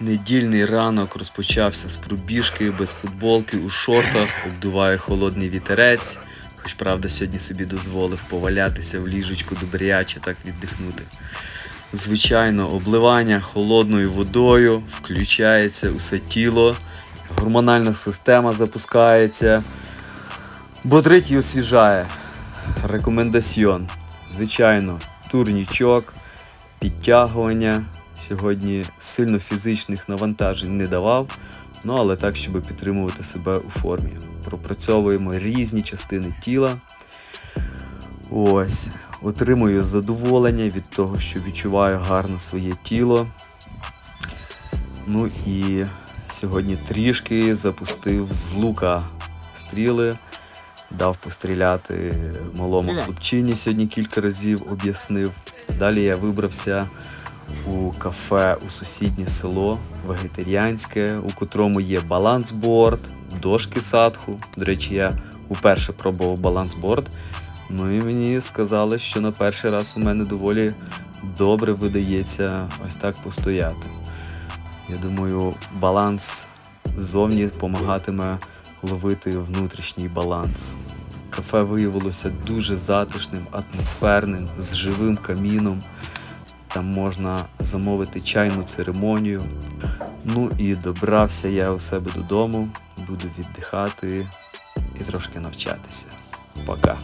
Недільний ранок розпочався з пробіжки без футболки у шортах, обдуває холодний вітерець. Хоч правда сьогодні собі дозволив повалятися в ліжечку добряче так віддихнути. Звичайно, обливання холодною водою включається усе тіло, гормональна система запускається, бодрить і освіжає. Рекомендаціон. Звичайно, турнічок, підтягування. Сьогодні сильно фізичних навантажень не давав, ну але так, щоб підтримувати себе у формі. Пропрацьовуємо різні частини тіла. Ось. Отримую задоволення від того, що відчуваю гарно своє тіло. Ну і сьогодні трішки запустив з лука стріли, дав постріляти малому хлопчині сьогодні кілька разів об'яснив. Далі я вибрався у кафе у сусіднє село вегетаріанське, у котрому є балансборд, дошки садху. До речі, я уперше пробував балансборд. Ну і мені сказали, що на перший раз у мене доволі добре видається ось так постояти. Я думаю, баланс ззовні допомагатиме ловити внутрішній баланс. Кафе виявилося дуже затишним, атмосферним, з живим каміном. Там можна замовити чайну церемонію. Ну і добрався я у себе додому, буду віддихати і трошки навчатися. Пока.